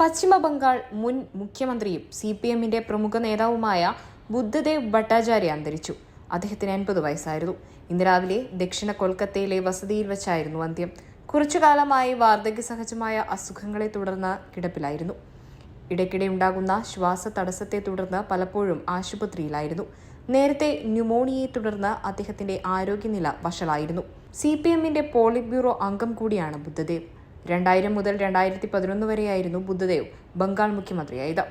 പശ്ചിമ ബംഗാൾ മുൻ മുഖ്യമന്ത്രിയും C P എമ്മിന്റെ പ്രമുഖ നേതാവുമായ ബുദ്ധദേവ് ഭട്ടാചാര്യ അന്തരിച്ചു. അദ്ദേഹത്തിന് എൺപത് വയസ്സായിരുന്നു. ഇന്ന് രാവിലെ ദക്ഷിണ കൊൽക്കത്തയിലെ വസതിയിൽ വെച്ചായിരുന്നു അന്ത്യം. കുറച്ചു കാലമായി വാർദ്ധക്യ സഹജമായ അസുഖങ്ങളെ തുടർന്ന് കിടപ്പിലായിരുന്നു. ഇടയ്ക്കിടെ ഉണ്ടാകുന്ന ശ്വാസ തടസ്സത്തെ തുടർന്ന് പലപ്പോഴും ആശുപത്രിയിലായിരുന്നു. നേരത്തെ ന്യൂമോണിയയെ തുടർന്ന് അദ്ദേഹത്തിന്റെ ആരോഗ്യനില വഷളായിരുന്നു. സി പി എമ്മിന്റെ പോളിറ്റ് ബ്യൂറോ അംഗം കൂടിയാണ് ബുദ്ധദേവ്. രണ്ടായിരം മുതൽ രണ്ടായിരത്തി പതിനൊന്ന് വരെയായിരുന്നു ബുദ്ധദേവ് ബംഗാൾ മുഖ്യമന്ത്രിയായത്.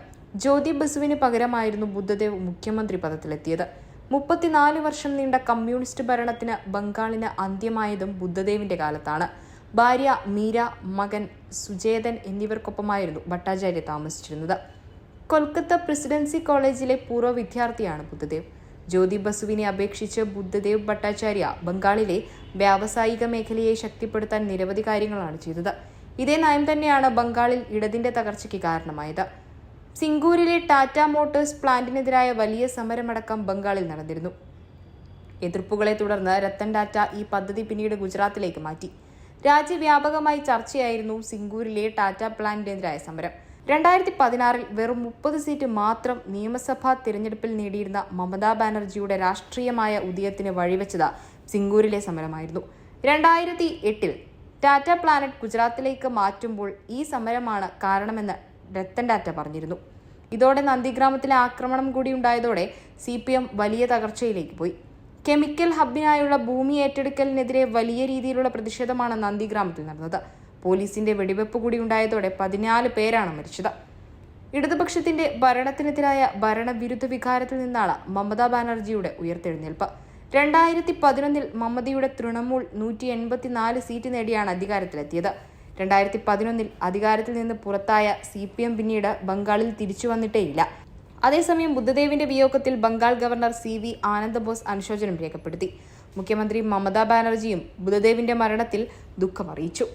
ജ്യോതി ബസുവിന് പകരമായിരുന്നു ബുദ്ധദേവ് മുഖ്യമന്ത്രി പദത്തിലെത്തിയത്. മുപ്പത്തിനാല് വർഷം നീണ്ട കമ്മ്യൂണിസ്റ്റ് ഭരണത്തിന് ബംഗാളിന് അന്ത്യമായതും ബുദ്ധദേവിന്റെ കാലത്താണ്. ഭാര്യ മീര മകൻ സുജേതൻ എന്നിവർക്കൊപ്പമായിരുന്നു ഭട്ടാചാര്യ താമസിച്ചിരുന്നത്. കൊൽക്കത്ത പ്രസിഡൻസി കോളേജിലെ പൂർവ വിദ്യാർത്ഥിയാണ് ബുദ്ധദേവ്. ജ്യോതി ബസുവിനെ അപേക്ഷിച്ച് ബുദ്ധദേവ് ഭട്ടാചാര്യ ബംഗാളിലെ വ്യാവസായിക മേഖലയെ ശക്തിപ്പെടുത്താൻ നിരവധി കാര്യങ്ങളാണ് ചെയ്തത്. ഇതേ നയം തന്നെയാണ് ബംഗാളിൽ ഇടതിന്റെ തകർച്ചയ്ക്ക് കാരണമായത്. സിംഗൂരിലെ ടാറ്റ മോട്ടോഴ്സ് പ്ലാന്റിനെതിരായ വലിയ സമരമടക്കം ബംഗാളിൽ നടന്നിരുന്നു. എതിർപ്പുകളെ തുടർന്ന് രത്തൻ ടാറ്റ ഈ പദ്ധതി പിന്നീട് ഗുജറാത്തിലേക്ക് മാറ്റി. രാജ്യവ്യാപകമായി ചർച്ചയായിരുന്നു സിംഗൂരിലെ ടാറ്റ പ്ലാന്റിനെതിരായ സമരം. രണ്ടായിരത്തി പതിനാറിൽ വെറും മുപ്പത് സീറ്റ് മാത്രം നിയമസഭാ തിരഞ്ഞെടുപ്പിൽ നേടിയിരുന്ന മമതാ ബാനർജിയുടെ രാഷ്ട്രീയമായ ഉദയത്തിന് വഴിവെച്ചത് സിംഗൂരിലെ സമരമായിരുന്നു. രണ്ടായിരത്തി എട്ടിൽ ടാറ്റ പ്ലാനറ്റ് ഗുജറാത്തിലേക്ക് മാറ്റുമ്പോൾ ഈ സമരമാണ് കാരണമെന്ന് രത്തൻ ടാറ്റ പറഞ്ഞിരുന്നു. ഇതോടെ നന്ദിഗ്രാമത്തിലെ ആക്രമണം കൂടി ഉണ്ടായതോടെ സി വലിയ തകർച്ചയിലേക്ക് പോയി. കെമിക്കൽ ഹബിനായുള്ള ഭൂമി ഏറ്റെടുക്കലിനെതിരെ വലിയ രീതിയിലുള്ള പ്രതിഷേധമാണ് നന്ദിഗ്രാമത്തിൽ നടന്നത്. പോലീസിന്റെ വെടിവെപ്പ് കൂടി ഉണ്ടായതോടെ പതിനാല് പേരാണ് മരിച്ചത്. ഇടതുപക്ഷത്തിന്റെ ഭരണത്തിനെതിരായ ഭരണവിരുദ്ധ വികാരത്തിൽ നിന്നാണ് മമതാ ബാനർജിയുടെ ഉയർത്തെഴുന്നേൽപ്പ്. രണ്ടായിരത്തി പതിനൊന്നിൽ മമതയുടെ തൃണമൂൽ നൂറ്റി എൺപത്തിനാല് സീറ്റ് നേടിയാണ് അധികാരത്തിലെത്തിയത്. രണ്ടായിരത്തി പതിനൊന്നിൽ അധികാരത്തിൽ നിന്ന് പുറത്തായ സി പി എം പിന്നീട് ബംഗാളിൽ തിരിച്ചു വന്നിട്ടേയില്ല. അതേസമയം ബുദ്ധദേവിന്റെ വിയോഗത്തിൽ Bengal governor C V Ananda Bose അനുശോചനം രേഖപ്പെടുത്തി. മുഖ്യമന്ത്രി മമതാ ബാനർജിയും ബുദ്ധദേവിന്റെ മരണത്തിൽ ദുഃഖമറിയിച്ചു